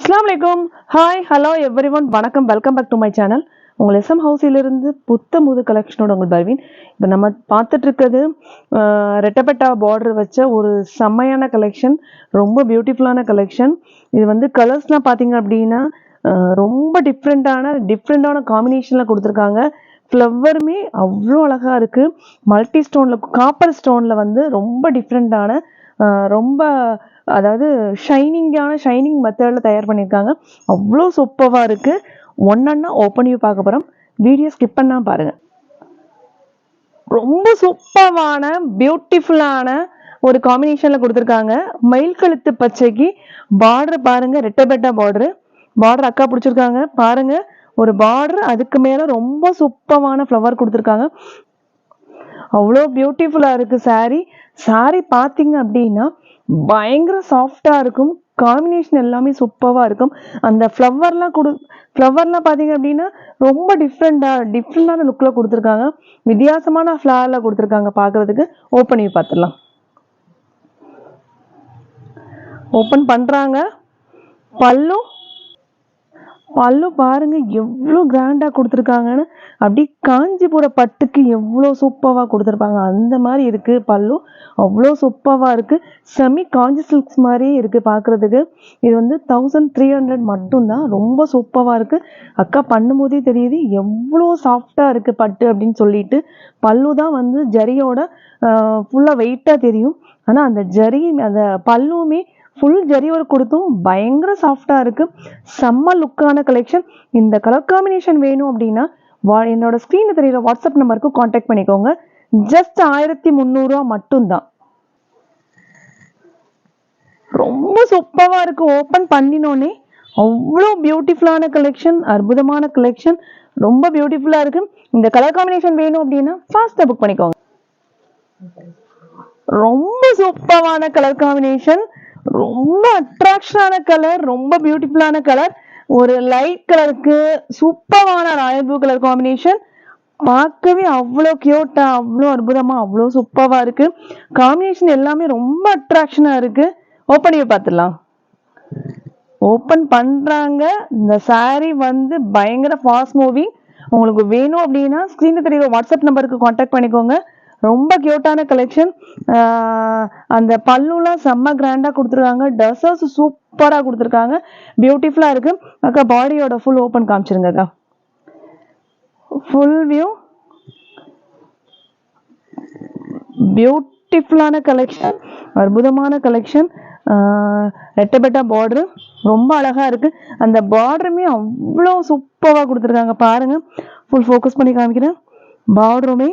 அஸ்லாம் வலைக்கும் hi hello everyone வணக்கம். Welcome back to my channel உங்கள் எஸ்எம் ஹவுஸிலிருந்து புத்த முது கலெக்ஷனோட உங்கள் பர்வீன். இப்போ நம்ம பார்த்துட்டு இருக்கிறது ரெட்டப்பட்டா பார்டர் வச்ச ஒரு செம்மையான கலெக்ஷன் ரொம்ப பியூட்டிஃபுல்லான கலெக்ஷன் இது வந்து கலர்ஸ்லாம் பார்த்தீங்க அப்படின்னா ரொம்ப டிஃப்ரெண்ட்டான டிஃப்ரெண்ட்டான காம்பினேஷனில் கொடுத்துருக்காங்க. ஃப்ளவருமே அவ்வளோ அழகாக இருக்குது மல்டி ஸ்டோனில் காப்பர் ஸ்டோனில் வந்து ரொம்ப டிஃப்ரெண்ட்டான ரொம்ப அதாவது ஷைனிங்கான ஷைனிங் மெத்தடில் தயார் பண்ணியிருக்காங்க. அவ்வளோ சூப்பராக இருக்குது ஒன்றா ஓப்பன் வியூ பார்க்க போகிறோம் வீடியோ ஸ்கிப் பண்ணால் பாருங்கள் ரொம்ப சூப்பரான பியூட்டிஃபுல்லான ஒரு காம்பினேஷனில் கொடுத்துருக்காங்க. மயில் கழுத்து பச்சைக்கு பார்டர் பாருங்க. ரெட்டபெட்டா பார்டர் பார்டர் அக்கா பிடிச்சிருக்காங்க. பாருங்க. ஒரு பார்டர் அதுக்கு மேலே ரொம்ப சூப்பமான ஃப்ளவர் கொடுத்துருக்காங்க. அவ்வளோ பியூட்டிஃபுல்லாக இருக்குது saree. Saree பார்த்தீங்க அப்படின்னா பயங்கர சாஃப்டாக இருக்கும். காம்பினேஷன் எல்லாமே சூப்பராக இருக்கும். அந்த ஃப்ளவர்லாம் கொடு ஃப்ளவர்லாம் பார்த்தீங்க அப்படின்னா ரொம்ப டிஃப்ரெண்ட்டாக டிஃப்ரெண்டான லுக்கில் கொடுத்துருக்காங்க. வித்தியாசமான ஃப்ளவரில் கொடுத்துருக்காங்க பார்க்குறதுக்கு. ஓப்பன் பண்ணி பார்த்துடலாம். ஓப்பன் பண்ணுறாங்க பல்லும் பல்லு பாருங்க எவ்வளோ கிராண்டாக கொடுத்துருக்காங்கன்னு. அப்படியே காஞ்சிபுர பட்டுக்கு எவ்வளோ சூப்பராக கொடுத்துருப்பாங்க. அந்த மாதிரி இருக்குது பல்லு. அவ்வளோ சூப்பராக இருக்குது செமி காஞ்சி சில்க்ஸ் மாதிரியே இருக்குது பார்க்கறதுக்கு இது வந்து தௌசண்ட் த்ரீ ஹண்ட்ரட் மட்டும்தான். ரொம்ப சூப்பராக இருக்குது அக்கா பண்ணும்போதே தெரியுது எவ்வளோ சாஃப்டாக இருக்குது பட்டு அப்படின்னு சொல்லிட்டு. பல்லு தான் வந்து ஜரியோட ஃபுல்லாக வெயிட்டாக தெரியும். ஆனால் அந்த ஜரி அந்த பல்லுமே ஃபுல் ஜரி ஒர்க் கொடுத்தும் பயங்கர சாஃப்டாக இருக்கு. செம்ம லுக்கான கலெக்ஷன் இந்த கலர் காம்பினேஷன் வேணும் அப்படின்னா வா என்னோட ஸ்க்ரீனில் தெரியிற வாட்ஸ்அப் நம்பருக்கு காண்டாக்ட் பண்ணிக்கோங்க. ஜஸ்ட் ஆயிரத்தி முந்நூறுரூவா மட்டும்தான். ரொம்ப சூப்பராக இருக்கு. ஓப்பன் பண்ணினோன்னே அவ்வளோ பியூட்டிஃபுல்லான கலெக்ஷன் அற்புதமான கலெக்ஷன் ரொம்ப பியூட்டிஃபுல்லாக இருக்கு. இந்த கலர் காம்பினேஷன் வேணும் அப்படின்னா ஃபாஸ்ட்டாக புக் பண்ணிக்கோங்க. ரொம்ப சூப்பரான கலர் காம்பினேஷன் ரொம்ப அட்ராக்ஷனான கலர் ரொம்ப பியூட்டிஃபுல்லான கலர் ஒரு லைட் கலருக்கு சூப்பரான ராயல் ப்ளூ கலர் காம்பினேஷன் பார்க்கவே அவ்வளோ கியூட்டா அவ்வளோ அற்புதமா அவ்வளோ சூப்பராக இருக்கு. காம்பினேஷன் எல்லாமே ரொம்ப அட்ராக்ஷனா இருக்கு. ஓப்பனையே பார்த்துடலாம் ஓப்பன் பண்றாங்க. இந்த சாரீ வந்து பயங்கர ஃபாஸ்ட் மூவிங் உங்களுக்கு வேணும் அப்படின்னா ஸ்க்ரீனில் தெரியுற வாட்ஸ்அப் நம்பருக்கு காண்டாக்ட் பண்ணிக்கோங்க. ரொம்ப கியூட்டான கலெக்ஷன் அந்த பல்லுலாம் செம்ம கிராண்டாக கொடுத்துருக்காங்க. ட்ரெஸ்ஸஸ் சூப்பராக கொடுத்துருக்காங்க. பியூட்டிஃபுல்லாக இருக்கு. அக்கா பாடியோட ஃபுல் ஓப்பன் காமிச்சிருங்க அக்கா. ஃபுல் வியூ பியூட்டிஃபுல்லான கலெக்ஷன் அற்புதமான கலெக்ஷன் ரெட்டபெட்டா பார்டரு ரொம்ப அழகாக இருக்குது அந்த பார்டருமே அவ்வளோ சூப்பராக கொடுத்துருக்காங்க. பாருங்கள் ஃபுல் ஃபோக்கஸ் பண்ணி காமிக்கிறேன். பார்டருமே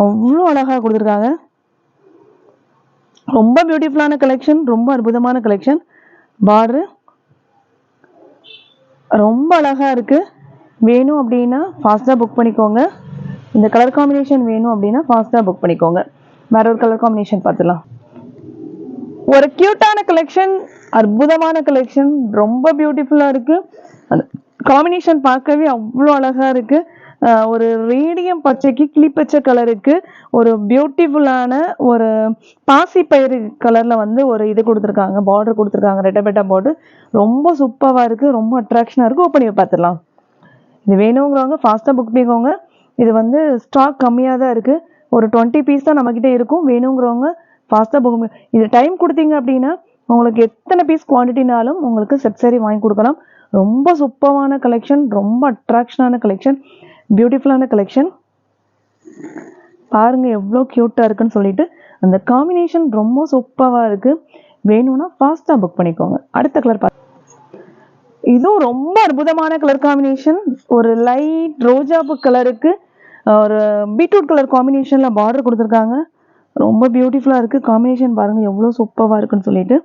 அவ்வளோ அழகாக கொடுத்துருக்காங்க. ரொம்ப பியூட்டிஃபுல்லான கலெக்ஷன் ரொம்ப அற்புதமான கலெக்ஷன் பார்டரு ரொம்ப அழகாக இருக்குது வேணும் அப்படின்னா ஃபாஸ்ட்டாக புக் பண்ணிக்கோங்க. இந்த கலர் காம்பினேஷன் வேணும் அப்படின்னா ஃபாஸ்ட்டாக புக் பண்ணிக்கோங்க. வேற ஒரு கலர் காம்பினேஷன் பார்த்துலாம் ஒரு க்யூட்டான கலெக்ஷன் அற்புதமான கலெக்ஷன் ரொம்ப பியூட்டிஃபுல்லாக இருக்குது அந்த காம்பினேஷன் பார்க்கவே அவ்வளோ அழகாக இருக்குது ஒரு ரேடியம் பச்சைக்கு கிளிப்பச்சை கலருக்கு ஒரு பியூட்டிஃபுல்லான ஒரு பாசி பயிறு வந்து ஒரு இது கொடுத்துருக்காங்க. பார்டர் கொடுத்துருக்காங்க. ரெட்டபெட்டா பார்டர் ரொம்ப சூப்பராக இருக்குது ரொம்ப அட்ராக்ஷனாக இருக்குது ஓப்பன் பண்ணி பார்த்துடலாம். இது வேணுங்கிறவங்க ஃபாஸ்ட்டாக புக் பண்ணிக்கோங்க. இது வந்து ஸ்டாக் கம்மியாக தான் இருக்குது ஒரு டுவெண்ட்டி பீஸ் தான் நம்மக்கிட்ட இருக்கும். வேணுங்கிறவங்க ஃபாஸ்ட்டாக புக் பண்ணி இது டைம் கொடுத்தீங்க அப்படின்னா உங்களுக்கு எத்தனை பீஸ் குவான்டிட்டினாலும் உங்களுக்கு செட் சரி வாங்கி கொடுக்கலாம். ரொம்ப சூப்பரான கலெக்ஷன் ரொம்ப அட்ராக்ஷனான கலெக்ஷன் பியூட்டிஃபுல்லான கலெக்ஷன் பாருங்க எவ்வளோ க்யூட்டாக இருக்குன்னு சொல்லிட்டு அந்த காம்பினேஷன் ரொம்ப சூப்பராக இருக்குது வேணும்னா ஃபாஸ்ட்டாக புக் பண்ணிக்கோங்க. அடுத்த கலர் பார்த்து இதுவும் ரொம்ப அற்புதமான கலர் காம்பினேஷன் ஒரு லைட் ரோஜாப்பு கலருக்கு ஒரு பீட்ரூட் கலர் காம்பினேஷனில் பார்டர் கொடுத்துருக்காங்க. ரொம்ப பியூட்டிஃபுல்லாக இருக்குது காம்பினேஷன் பாருங்கள் எவ்வளோ சூப்பராக இருக்குன்னு சொல்லிட்டு.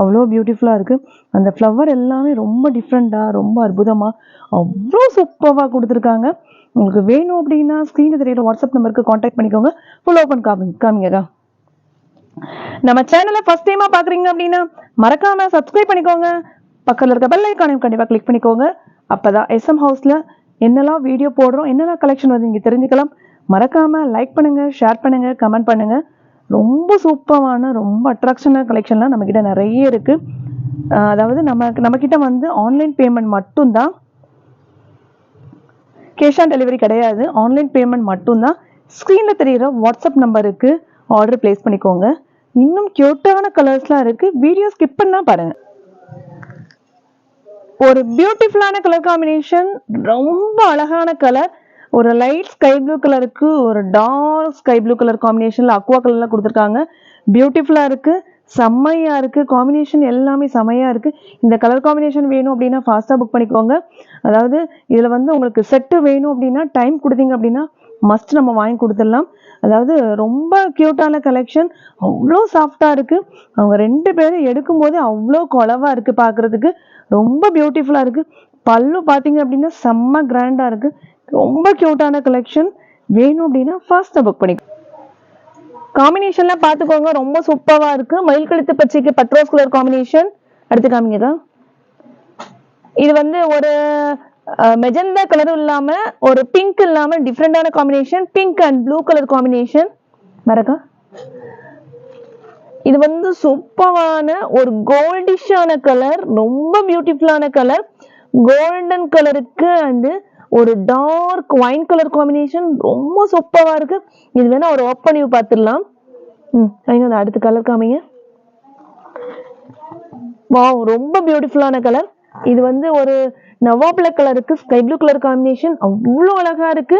அவ்வளோ பியூட்டிஃபுல்லாக இருக்குது அந்த ஃப்ளவர் எல்லாமே ரொம்ப டிஃப்ரெண்ட்டாக ரொம்ப அற்புதமாக அவ்வளோ சூப்பராக கொடுத்துருக்காங்க. உங்களுக்கு வேணும் அப்படின்னா ஸ்க்ரீனில் தெரியுற வாட்ஸ்அப் நம்பருக்கு காண்டாக்ட் பண்ணிக்கோங்க. ஃபுல் ஓப்பன் காமி காமிங்கக்கா. நம்ம சேனலை ஃபர்ஸ்ட் டைமாக பார்க்குறீங்க அப்படின்னா மறக்காம சப்ஸ்கிரைப் பண்ணிக்கோங்க. பக்கத்தில் இருக்க பெல் ஐக்கானையும் கண்டிப்பாக கிளிக் பண்ணிக்கோங்க. அப்போ தான் எஸ்எம் ஹவுஸில் என்னெல்லாம் வீடியோ போடுறோம் என்னெல்லாம் கலெக்ஷன் வந்து இங்கே தெரிஞ்சுக்கலாம். மறக்காமல் லைக் பண்ணுங்கள் ஷேர் பண்ணுங்கள் கமெண்ட் பண்ணுங்கள் ரொம்ப சூப்பரான ரொம்ப அட்ராக்ஷனான கலெக்ஷன்லாம் நம்மக்கிட்ட நிறைய இருக்குது அதாவது நம்ம நம்மக்கிட்ட வந்து ஆன்லைன் பேமெண்ட் மட்டும்தான். கேஷ் ஆன் டெலிவரி கிடையாது. ஆன்லைன் பேமெண்ட் மட்டும்தான். ஸ்க்ரீனில் தெரியிற வாட்ஸ்அப் நம்பருக்கு ஆர்டர் ப்ளேஸ் பண்ணிக்கோங்க. இன்னும் க்யூட்டான கலர்ஸ்லாம் இருக்குது வீடியோ ஸ்கிப் பண்ணால் பாருங்கள் ஒரு பியூட்டிஃபுல்லான கலர் காம்பினேஷன் ரொம்ப அழகான கலர் ஒரு லைட் ஸ்கை ப்ளூ கலருக்கு ஒரு டார்க் ஸ்கை ப்ளூ கலர் காம்பினேஷனில் அக்வா கலரில் கொடுத்துருக்காங்க. பியூட்டிஃபுல்லாக இருக்குது செம்மையாக இருக்குது காம்பினேஷன் எல்லாமே செம்மையாக இருக்குது இந்த கலர் காம்பினேஷன் வேணும் அப்படின்னா ஃபாஸ்ட்டாக புக் பண்ணிக்கோங்க. அதாவது இதில் வந்து உங்களுக்கு செட்டு வேணும் அப்படின்னா டைம் கொடுத்தீங்க அப்படின்னா மஸ்ட் நம்ம வாங்கி கொடுத்துடலாம். அதாவது ரொம்ப க்யூட்டான கலெக்ஷன் அவ்வளோ சாஃப்டாக இருக்குது அவங்க ரெண்டு பேரும் எடுக்கும்போது அவ்வளோ குலவாக இருக்குது பார்க்குறதுக்கு ரொம்ப பியூட்டிஃபுல்லாக இருக்குது பல்லு பார்த்தீங்க அப்படின்னா செம்ம கிராண்டாக இருக்குது ரொம்ப கியூட்டான கலெக்ஷன் வேணும் அப்படின்னா ஃபாஸ்ட்டாக புக் பண்ணி காம்பினேஷன்லாம் பார்த்துக்கோங்க ரொம்ப சூப்பராக இருக்கு. மயில் கழுத்து பச்சைக்கு பட்ரோஸ் கலர் காம்பினேஷன் அடுத்து காமிங்கதான் இது வந்து ஒரு மெஜந்தா கலரும் இல்லாம ஒரு பிங்க் இல்லாம டிஃப்ரெண்டான combination pink and blue colour combination மறக்கா. இது வந்து சூப்பரான ஒரு கோல்டிஷான கலர் ரொம்ப பியூட்டிஃபுல்லான கலர் கோல்டன் கலருக்கு அண்டு ஒரு டார்க் ஒயின் கலர் காம்பினேஷன் ரொம்ப சூப்பராக இருக்கு. இது வேணா ஒரு ஓப்பன் பண்ணி பார்த்துடலாம் ம் ஐநூறு அடுத்த கலர் காமிங்க. வாவ் ரொம்ப பியூட்டிஃபுல்லான கலர் இது வந்து ஒரு நவா கலருக்கு ஸ்கை ப்ளூ கலர் காம்பினேஷன் அவ்வளோ அழகா இருக்கு.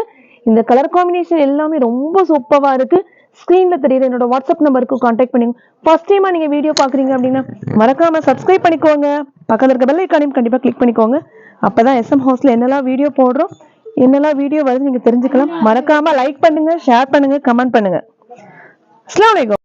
இந்த கலர் காம்பினேஷன் எல்லாமே ரொம்ப சூப்பரா இருக்கு. ஸ்க்ரீனில் தெரியுது என்னோட வாட்ஸ்அப் நம்பருக்கு காண்டாக்ட் பண்ணுங்க ஃபர்ஸ்ட் டைமா நீங்கள் வீடியோ பார்க்குறீங்க அப்படின்னா மறக்காம சப்ஸ்கிரைப் பண்ணிக்கோங்க. பக்கத்தில் இருக்க பெல் ஐக்கானையும் கண்டிப்பாக கிளிக் பண்ணிக்கோங்க. அப்பதான் எஸ்எம் ஹவுஸ்ல என்னெல்லாம் வீடியோ போடுறோம் என்னெல்லாம் வீடியோ வருது நீங்க தெரிஞ்சுக்கலாம். மறக்காம லைக் பண்ணுங்க ஷேர் பண்ணுங்க கமெண்ட் பண்ணுங்க. அஸ்லாம் வலைக்கம்